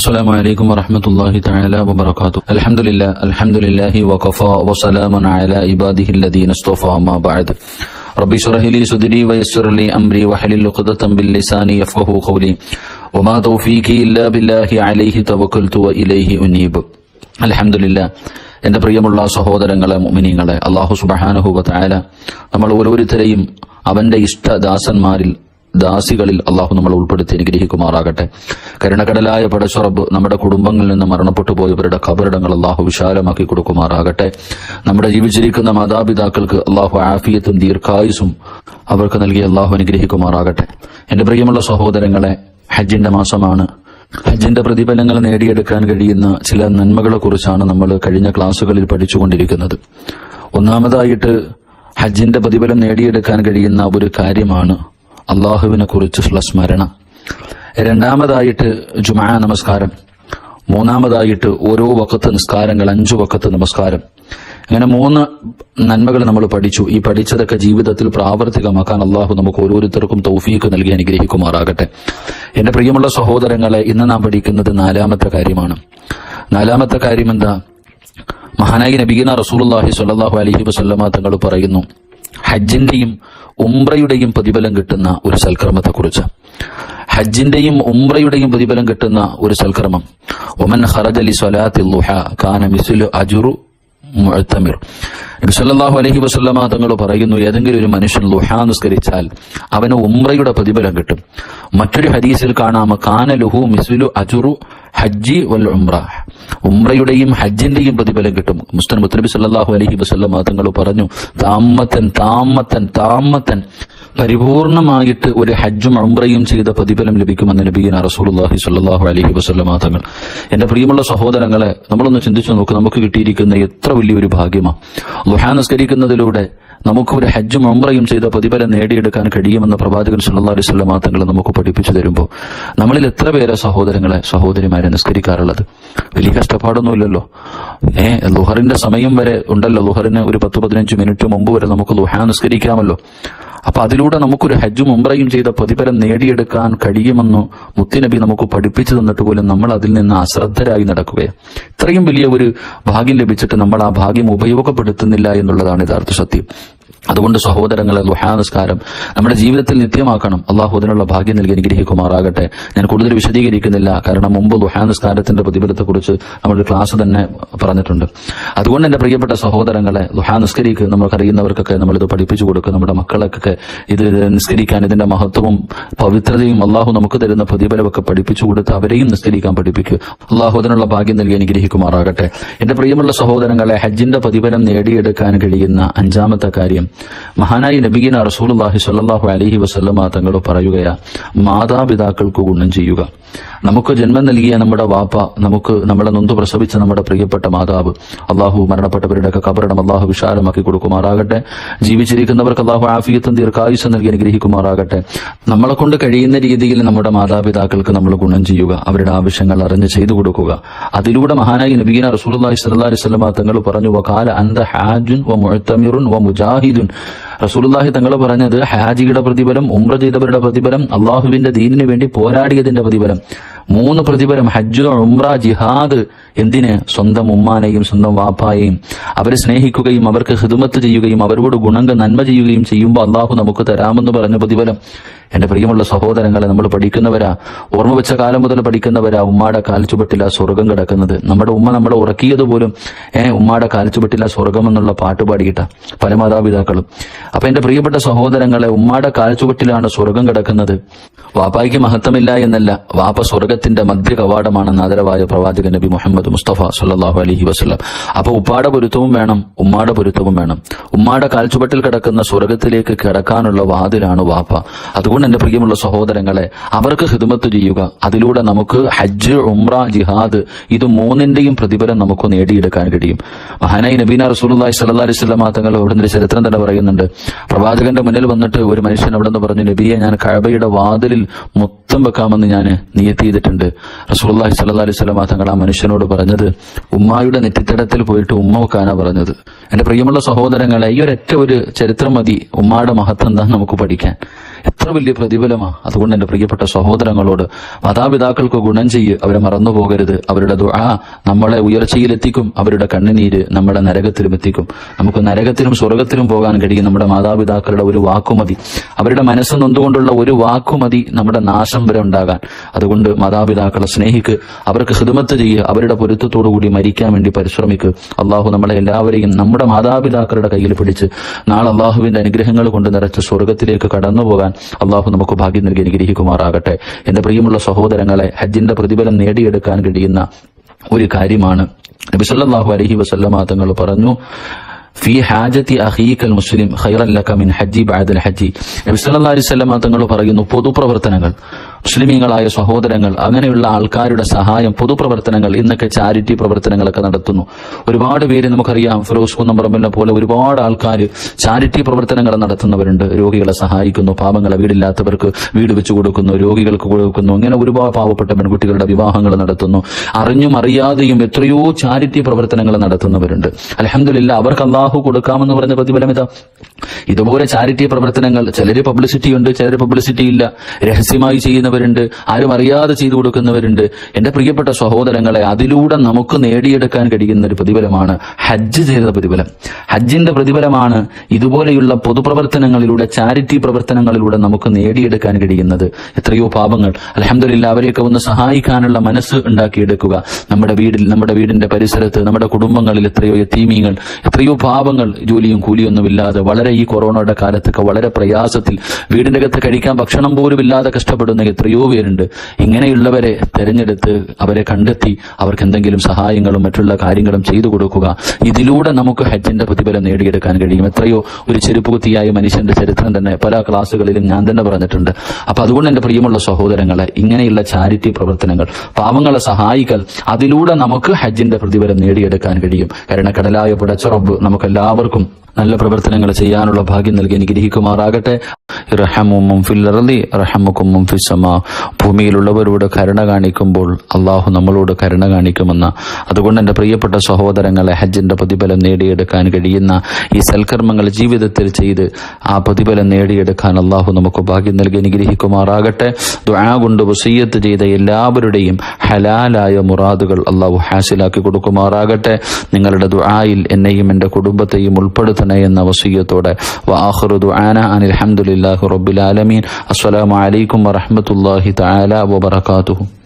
السلام عليكم ورحمة الله تعالى وبركاته الحمد لله الحمد لله وكفى وسلام على عباده الذين اصطفى ما بعد ربي اشرح لي صدري ويسر لي أمري واحلل عقدة باللسان يفقه قولي وما توفيقي إلا بالله عليه توكلت وإليه أنيب الحمد لله എന്റെ പ്രിയമുള്ള സഹോദരങ്ങളെ മുമിനിങ്ങളെ അള്ളാഹു സുബഹാനുഹൂബ തായാല നമ്മൾ ഓരോരുത്തരെയും അവന്റെ ഇഷ്ടദാസന്മാരിൽ ദാസികളിൽ അള്ളാഹു നമ്മൾ ഉൾപ്പെടുത്തി അനുഗ്രഹിക്കുമാറാകട്ടെ. കരുണക്കടലായ പടച്ചുറബ് നമ്മുടെ കുടുംബങ്ങളിൽ നിന്ന് മരണപ്പെട്ടു പോയവരുടെ കബറിടങ്ങൾ അള്ളാഹു വിശാലമാക്കി കൊടുക്കുമാറാകട്ടെ. നമ്മുടെ ജീവിച്ചിരിക്കുന്ന മാതാപിതാക്കൾക്ക് അള്ളാഹു ആഫിയത്തും ദീർഘായുസും അവർക്ക് നൽകി അള്ളാഹു അനുഗ്രഹിക്കുമാറാകട്ടെ. എന്റെ പ്രിയമുള്ള സഹോദരങ്ങളെ ഹജ്ജിന്റെ മാസമാണ്. ഹജ്ജിന്റെ പ്രതിഫലങ്ങൾ നേടിയെടുക്കാൻ കഴിയുന്ന ചില നന്മകളെ കുറിച്ചാണ് നമ്മൾ കഴിഞ്ഞ ക്ലാസ്സുകളിൽ പഠിച്ചുകൊണ്ടിരിക്കുന്നത്. ഒന്നാമതായിട്ട് ഹജ്ജിന്റെ പ്രതിഫലം നേടിയെടുക്കാൻ കഴിയുന്ന ഒരു കാര്യമാണ് അള്ളാഹുവിനെ കുറിച്ചുള്ള സ്മരണ. രണ്ടാമതായിട്ട് ജുമാ നമസ്കാരം. മൂന്നാമതായിട്ട് ഓരോ വക്കത്ത് നിസ്കാരങ്ങൾ അഞ്ചു വക്കത്ത് നമസ്കാരം. അങ്ങനെ മൂന്ന് നന്മകൾ നമ്മൾ പഠിച്ചു. ഈ പഠിച്ചതൊക്കെ ജീവിതത്തിൽ പ്രാവർത്തികമാക്കാൻ അള്ളാഹു നമുക്ക് ഓരോരുത്തർക്കും തൗഫീക്ക് നൽകി അനുഗ്രഹിക്കുമാറാകട്ടെ. എന്റെ പ്രിയമുള്ള സഹോദരങ്ങളെ ഇന്ന് നാം പഠിക്കുന്നത് നാലാമത്തെ കാര്യമാണ്. നാലാമത്തെ കാര്യം എന്താ? മഹാനായി നബീന റസൂലുള്ളാഹി സ്വല്ലാഹു അലഹി വസല്ലമ തങ്ങൾ പറയുന്നു ഹജ്ജിന്റെയും ഉംറയുടെയും പ്രതിഫലം കിട്ടുന്ന ഒരു സൽക്രമത്തെക്കുറിച്ച് ഹജ്ജിന്റെയും ഉംറയുടെയും പ്രതിഫലം കിട്ടുന്ന ഒരു സൽക്രമം ഒമൻ ഹറജ് അലി സ്വലാത്തി കാന മിസ്ലു അജുറു മുഅത്തമിർ. നബി സല്ലല്ലാഹു അലൈഹി തങ്ങൾ പറയുന്നു ഏതെങ്കിലും ഒരു മനുഷ്യൻ ലുഹ നിസ്കരിച്ചാൽ അവന് ഉംറയുടെ പ്രതിഫലം കിട്ടും. മറ്റൊരു ഹദീസിൽ കാണാം കാന ലുഹു മിസ്ലു അജുറു ഹജ്ജി വൽ ഉംറ. ഉംറയുടെയും ഹജ്ജിന്റെയും പ്രതിഫലം കിട്ടും. മുസ്തൻ മുത്തനബി സല്ലാഹു അലഹി വസല്ലമ തങ്ങൾ പറഞ്ഞു താമത്തൻ താമത്തൻ താമത്തൻ. പരിപൂർണമായിട്ട് ഒരു ഹജ്ജും ഉംറയും ചെയ്ത പ്രതിഫലം ലഭിക്കുമെന്ന് നബീന റസൂലുള്ളാഹി സ്വല്ലല്ലാഹു അലൈഹി വസല്ലമ തങ്ങൾ. എന്റെ പ്രിയമുള്ള സഹോദരങ്ങളെ നമ്മളൊന്ന് ചിന്തിച്ചു നോക്ക് നമുക്ക് കിട്ടിയിരിക്കുന്ന എത്ര വലിയൊരു ഭാഗ്യമാണ് ലുഹാ നിസ്കരിക്കുന്നതിലൂടെ നമുക്ക് ഒരു ഹജ്ജും ഉംറയും ചെയ്ത പ്രതിഫലം നേടിയെടുക്കാൻ കഴിയുമെന്ന് പ്രവാചകൻ സല്ലല്ലാഹു അലൈഹി വസല്ലമ തങ്ങൾ നമുക്ക് പഠിപ്പിച്ചു തരുമ്പോൾ നമ്മളിൽ എത്ര പേരെ സഹോദരങ്ങളെ സഹോദരിമാരെ നിസ്കരിക്കാറുള്ളത്? വലിയ കഷ്ടപ്പാടൊന്നുമില്ലല്ലോ. ഏ ലുഹറിന്റെ സമയം വരെ ഉണ്ടല്ലോ. ലുഹറിന് ഒരു പത്ത് പതിനഞ്ച് മിനിറ്റ് മുമ്പ് വരെ നമുക്ക് ലുഹ നിസ്കരിക്കാമല്ലോ. അപ്പൊ അതിലൂടെ നമുക്കൊരു ഹജ്ജും ഉംറയും ചെയ്ത പ്രതിഫലം നേടിയെടുക്കാൻ കഴിയുമെന്ന് മുത്തുനബി നമുക്ക് പഠിപ്പിച്ചു തന്നിട്ട് പോലും നമ്മൾ അതിൽ നിന്ന് അശ്രദ്ധരായി നടക്കുകയാണ്. ഇത്രയും വലിയ ഒരു ഭാഗ്യം ലഭിച്ചിട്ട് നമ്മൾ ആ ഭാഗ്യം ഉപയോഗപ്പെടുത്തുന്നില്ല എന്നുള്ളതാണ് യഥാർത്ഥ സത്യം. അതുകൊണ്ട് സഹോദരങ്ങളെ ലുഹാ നിസ്കാരം നമ്മുടെ ജീവിതത്തിൽ നിത്യമാക്കണം. അള്ളാഹു അതിനുള്ള ഭാഗ്യം നൽകി അനുഗ്രഹിക്കുമാറാകട്ടെ. ഞാൻ കൂടുതൽ വിശദീകരിക്കുന്നില്ല. കാരണം മുമ്പ് ലുഹാ നിസ്കാരത്തിന്റെ പ്രതിഫലത്തെക്കുറിച്ച് നമ്മുടെ ക്ലാസ് തന്നെ പറഞ്ഞിട്ടുണ്ട്. അതുകൊണ്ട് എന്റെ പ്രിയപ്പെട്ട സഹോദരങ്ങളെ ദുഹാ നിസ്കരിക്കുക നമുക്കറിയുന്നവർക്കൊക്കെ നമ്മളിത് പഠിപ്പിച്ചു കൊടുക്കുക നമ്മുടെ മക്കളൊക്കെ ഇത് നിസ്കരിക്കാൻ ഇതിന്റെ മഹത്വവും പവിത്രതയും അള്ളാഹു നമുക്ക് തരുന്ന പ്രതിഫലമൊക്കെ പഠിപ്പിച്ചു കൊടുത്ത് അവരെയും നിസ്കരിക്കാൻ പഠിപ്പിക്കുക അള്ളാഹു അതിനുള്ള ഭാഗ്യം നൽകി അനുഗ്രഹിക്കുമാറാകട്ടെ. എന്റെ പ്രിയമുള്ള സഹോദരങ്ങളെ ഹജ്ജിന്റെ പ്രതിഫലം നേടിയെടുക്കാൻ കഴിയുന്ന അഞ്ചാമത്തെ കാര്യം മഹാനായി നബീന റസൂലുള്ളാഹി സ്വല്ലല്ലാഹു അലൈഹി വസല്ലമ തങ്ങൾ പറയുകയാ മാതാപിതാക്കൾക്ക് ഗുണം ചെയ്യുക. നമുക്ക് ജന്മം നൽകിയ നമ്മുടെ വാപ്പ നമുക്ക് നമ്മളെ നൊന്തു പ്രസവിച്ച നമ്മുടെ പ്രിയപ്പെട്ട മാതാവ് അള്ളാഹു മരണപ്പെട്ടവരുടെയൊക്കെ കബറടം അള്ളാഹു വിശാലമാക്കി കൊടുക്കുമാറാകട്ടെ. ജീവിച്ചിരിക്കുന്നവർക്ക് അള്ളാഹു ആഫിയത്തും ദീർഘായുസം നൽകി അനുഗ്രഹിക്കുമാറാകട്ടെ. നമ്മളെ കൊണ്ട് കഴിയുന്ന രീതിയിൽ നമ്മുടെ മാതാപിതാക്കൾക്ക് നമ്മൾ ഗുണം ചെയ്യുക അവരുടെ ആവശ്യങ്ങൾ അറിഞ്ഞ് ചെയ്തു കൊടുക്കുക. അതിലൂടെ മഹാനായി നബീന റസൂലുള്ളാഹി സ്വല്ലല്ലാഹി അലൈഹി വസല്ലമ തങ്ങൾ പറഞ്ഞു വകാല അന്ത ഹാജുൻ വ മുഴത്തമിറുൻ വ മുജാഹിദുൻ റസൂലുള്ളാഹി തങ്ങൾ പറഞ്ഞത് ഹാജിയുടെ പ്രതിഫലം ഉംറ ചെയ്തവരുടെ പ്രതിഫലം അള്ളാഹുവിന്റെ ദീനിനു വേണ്ടി പോരാടിയതിന്റെ പ്രതിഫലം. മൂന്ന് പ്രതിഫലം ഹജ്ജ് ഉംറ ജിഹാദ് എന്തിന് സ്വന്തം ഉമ്മാനെയും സ്വന്തം വാപ്പായെയും അവരെ സ്നേഹിക്കുകയും അവർക്ക് ഹിദുമത്ത് ചെയ്യുകയും അവരോട് ഗുണങ്ങൾ നന്മ ചെയ്യുകയും ചെയ്യുമ്പോൾ അള്ളാഹു നമുക്ക് തരാമെന്ന് പറഞ്ഞ പ്രതിഫലം. എന്റെ പ്രിയമുള്ള സഹോദരങ്ങളെ നമ്മൾ പഠിക്കുന്നവരാ ഓർമ്മ വെച്ച കാലം മുതൽ പഠിക്കുന്നവരാ ഉമ്മാടെ കാൽച്ചുപെട്ടില്ല സ്വർഗം കിടക്കുന്നത്. നമ്മുടെ ഉമ്മ നമ്മളെ ഉറക്കിയത് പോലും ഏ ഉമ്മാടെ കാൽച്ചുപെട്ടില്ല സ്വർഗം എന്നുള്ള പാട്ട് പാടിയിട്ട പല മാതാപിതാക്കളും. അപ്പൊ എന്റെ പ്രിയപ്പെട്ട സഹോദരങ്ങളെ ഉമ്മാടെ കാൽച്ചുപെട്ടിലാണ് സ്വർഗം കിടക്കുന്നത്. വാപ്പായ്ക്ക് മഹത്വമില്ല എന്നല്ല വാപ്പ സ്വർഗത്തിന്റെ മധ്യ മധ്യകവാടമാണ് നാദരവായ പ്രവാചകൻ നബി മുഹമ്മദ് മുസ്തഫ സല്ലാഹു അലഹി വസ്ലം അപ്പോൾ ഉപ്പാട പൊരുത്തവും വേണം ഉമ്മാടെ പൊരുത്തവും വേണം. ഉമ്മാടെ കാൽച്ചുവട്ടിൽ കിടക്കുന്ന സ്വർഗത്തിലേക്ക് കിടക്കാനുള്ള വാതിലാണ് വാപ്പ. അതുകൊണ്ട് എന്റെ പ്രിയമുള്ള സഹോദരങ്ങളെ അവർക്ക് ഹിദമത്ത് ചെയ്യുക. അതിലൂടെ നമുക്ക് ഹജ്ജ് ഉംറ ജിഹാദ് ഇത് മൂന്നിന്റെയും പ്രതിഫലം നമുക്ക് നേടിയെടുക്കാൻ കഴിയും. മഹാനായി നബീന റസൂലി വസല്ലം തങ്ങൾ അവിടുന്ന് ഒരു ചരിത്രം തന്നെ പറയുന്നുണ്ട്. പ്രവാചകന്റെ മുന്നിൽ വന്നിട്ട് ഒരു മനുഷ്യൻ അവിടെ നിന്ന് പറഞ്ഞു നബിയെ ഞാൻ കഴബയുടെ വാതിലിൽ മൊത്തം വെക്കാമെന്ന് ഞാൻ നിയത്തി റസൂലുള്ളാഹി സ്വല്ലല്ലാഹി അലൈഹി വസല്ലം തങ്ങൾ ആ മനുഷ്യനോട് പറഞ്ഞത് ഉമ്മായുടെ നെറ്റിത്തടത്തിൽ പോയിട്ട് ഉമ്മ വെക്കാനാ പറഞ്ഞത്. എന്റെ പ്രിയമുള്ള സഹോദരങ്ങളെ ഈ ഒരൊറ്റ ഒരു ചരിത്രം മതി ഉമ്മയുടെ മഹത്വം എന്താ നമുക്ക് പഠിക്കാൻ. എത്ര വലിയ പ്രതിഫലമാണ് അതുകൊണ്ട് എന്റെ പ്രിയപ്പെട്ട സഹോദരങ്ങളോട് മാതാപിതാക്കൾക്ക് ഗുണം ചെയ്യ്. അവരെ മറന്നു പോകരുത്. അവരുടെ ആ നമ്മളെ ഉയർച്ചയിലെത്തിക്കും. അവരുടെ കണ്ണുനീര് നമ്മുടെ നരകത്തിലും എത്തിക്കും. നമുക്ക് നരകത്തിലും സ്വർഗത്തിലും പോകാൻ കഴിയും. നമ്മുടെ മാതാപിതാക്കളുടെ ഒരു വാക്കുമതി. അവരുടെ മനസ്സ് നൊന്തുകൊണ്ടുള്ള ഒരു വാക്കുമതി നമ്മുടെ നാശം വരെ ഉണ്ടാകാൻ. അതുകൊണ്ട് മാതാപിതാക്കളെ സ്നേഹിക്ക്. അവർക്ക് ഹിദമത്ത് ചെയ്യുക അവരുടെ പൊരുത്തത്തോടു കൂടി മരിക്കാൻ വേണ്ടി പരിശ്രമിക്കുക അള്ളാഹു നമ്മളെ എല്ലാവരെയും നമ്മുടെ മാതാപിതാക്കളുടെ കയ്യിൽ പിടിച്ച് നാളെ അള്ളാഹുവിന്റെ അനുഗ്രഹങ്ങൾ കൊണ്ട് നിറച്ച് സ്വർഗത്തിലേക്ക് കടന്നു പോകാൻ അള്ളാഹു നമുക്ക് ഭാഗ്യം നൽകി അനുഗ്രഹിക്കുമാറാകട്ടെ. എന്റെ പ്രിയമുള്ള സഹോദരങ്ങളെ ഹജ്ജിന്റെ പ്രതിഫലം നേടിയെടുക്കാൻ കഴിയുന്ന ഒരു കാര്യമാണ്. നബി അലഹി വസല്ലമ തങ്ങൾ പറഞ്ഞു ഫി ഹാജത്തി അഹീഖൽ മുസ്ലിം ഖൈറല്ലക മിൻ ഹജ്ജി ബാദൽ ഹജ്ജി. നബി സല്ലല്ലാഹു അലൈഹി വസല്ലമ തങ്ങൾ പറയുന്നു പൊതുപ്രവർത്തനങ്ങൾ മുസ്ലിമീങ്ങളായ സഹോദരങ്ങൾ അങ്ങനെയുള്ള ആൾക്കാരുടെ സഹായം പൊതുപ്രവർത്തനങ്ങൾ ഇന്നൊക്കെ ചാരിറ്റി പ്രവർത്തനങ്ങളൊക്കെ നടത്തുന്നു. ഒരുപാട് പേര് നമുക്കറിയാം ഫിറോസ് കുന്നമ്പറമ്പിനെ പോലെ ഒരുപാട് ആൾക്കാർ ചാരിറ്റി പ്രവർത്തനങ്ങൾ നടത്തുന്നവരുണ്ട്. രോഗികളെ സഹായിക്കുന്നു പാവങ്ങളെ വീടില്ലാത്തവർക്ക് വീട് വെച്ചു കൊടുക്കുന്നു രോഗികൾക്ക് കൊടുക്കുന്നു അങ്ങനെ ഒരുപാട് പാവപ്പെട്ട പെൺകുട്ടികളുടെ വിവാഹങ്ങൾ നടത്തുന്നു. അറിഞ്ഞും അറിയാതെയും എത്രയോ ചാരിറ്റി പ്രവർത്തനങ്ങൾ നടത്തുന്നവരുണ്ട്. അലഹമില്ല അവർക്ക് അള്ളാഹു കൊടുക്കാമെന്ന് പറഞ്ഞ പ്രതിഫലം ഇതാ. ഇതുപോലെ ചാരിറ്റി പ്രവർത്തനങ്ങൾ ചിലര് പബ്ലിസിറ്റി ഉണ്ട് ചിലര് പബ്ലിസിറ്റി ഇല്ല. രഹസ്യമായി ചെയ്യുന്നവരുണ്ട് ആരും അറിയാതെ ചെയ്തു കൊടുക്കുന്നവരുണ്ട് എന്റെ പ്രിയപ്പെട്ട സഹോദരങ്ങളെ അതിലൂടെ നമുക്ക് നേടിയെടുക്കാൻ കഴിയുന്ന ഒരു പ്രതിഫലമാണ് ഹജ്ജ് ചെയ്ത പ്രതിഫലം. ഹജ്ജിന്റെ പ്രതിഫലമാണ് ഇതുപോലെയുള്ള പൊതുപ്രവർത്തനങ്ങളിലൂടെ ചാരിറ്റി പ്രവർത്തനങ്ങളിലൂടെ നമുക്ക് നേടിയെടുക്കാൻ കഴിയുന്നത്. എത്രയോ പാപങ്ങൾ. അലഹമില്ല അവരെയൊക്കെ ഒന്ന് സഹായിക്കാനുള്ള മനസ്സ് ഉണ്ടാക്കിയെടുക്കുക. നമ്മുടെ വീടിൽ നമ്മുടെ വീടിന്റെ പരിസരത്ത് നമ്മുടെ കുടുംബങ്ങളിൽ എത്രയോ എത്തീമീങ്ങൾ എത്രയോ പാപങ്ങൾ ജോലിയും കൂലിയൊന്നുമില്ലാതെ വളരെ ഈ കൊറോണയുടെ കാലത്തൊക്കെ വളരെ പ്രയാസത്തിൽ വീടിന്റെ അകത്ത് കഴിക്കാൻ ഭക്ഷണം പോലും ഇല്ലാതെ കഷ്ടപ്പെടുന്ന എത്രയോ പേരുണ്ട് ഇങ്ങനെയുള്ളവരെ തെരഞ്ഞെടുത്ത് അവരെ കണ്ടെത്തി അവർക്ക് എന്തെങ്കിലും സഹായങ്ങളും മറ്റുള്ള കാര്യങ്ങളും ചെയ്തു കൊടുക്കുക. ഇതിലൂടെ നമുക്ക് ഹജ്ജിന്റെ പ്രതിഫലം നേടിയെടുക്കാൻ കഴിയും. എത്രയോ ഒരു ചെരുപ്പുകുത്തിയായ മനുഷ്യന്റെ ചരിത്രം തന്നെ പല ക്ലാസ്സുകളിലും ഞാൻ തന്നെ പറഞ്ഞിട്ടുണ്ട്. അപ്പൊ അതുകൊണ്ട് എന്റെ പ്രിയമുള്ള സഹോദരങ്ങളെ ഇങ്ങനെയുള്ള ചാരിറ്റി പ്രവർത്തനങ്ങൾ പാവങ്ങളെ സഹായിക്കൽ അതിലൂടെ നമുക്ക് ഹജ്ജിന്റെ പ്രതിഫലം നേടിയെടുക്കാൻ കഴിയും. കാരണം കടലായ പുടച്ചറബ് നമുക്ക് എല്ലാവർക്കും നല്ല പ്രവർത്തനങ്ങൾ ചെയ്യാനുള്ള ഭാഗ്യം നൽകി അനുഗ്രഹിക്കുമാറാകട്ടെ. ഭൂമിയിലുള്ളവരോട് കരുണ കാണിക്കുമ്പോൾ അള്ളാഹു നമ്മളോട് കരുണ കാണിക്കുമെന്ന്. അതുകൊണ്ട് എന്റെ പ്രിയപ്പെട്ട സഹോദരങ്ങളെ ഹജ്ജിന്റെ പ്രതിഫലം നേടിയെടുക്കാൻ കഴിയുന്ന ഈ സൽക്കർമ്മങ്ങൾ ജീവിതത്തിൽ ചെയ്ത് ആ പ്രതിഫലം നേടിയെടുക്കാൻ അള്ളാഹു നമുക്ക് ഭാഗ്യം നൽകി അനുഗ്രഹിക്കുമാറാകട്ടെ. ദുആ കൊണ്ട് വസീയത്ത് ചെയ്ത എല്ലാവരുടെയും ഹലാലായ മുറാദുകൾ അള്ളാഹു ഹാസിലാക്കി കൊടുക്കുമാറാകട്ടെ. നിങ്ങളുടെ ദുആയിൽ എന്നെയും എന്റെ കുടുംബത്തെയും ഉൾപ്പെടുത്തണേ എന്ന വസീയത്തോടെ. വആഖിറു ദുആന അനിൽ ഹംദുലില്ലാഹി റബ്ബിൽ ആലമീൻ. അസ്സലാമു അലൈക്കും വറഹ്മത്തുള്ളാഹി തആല വബറകാതുഹു.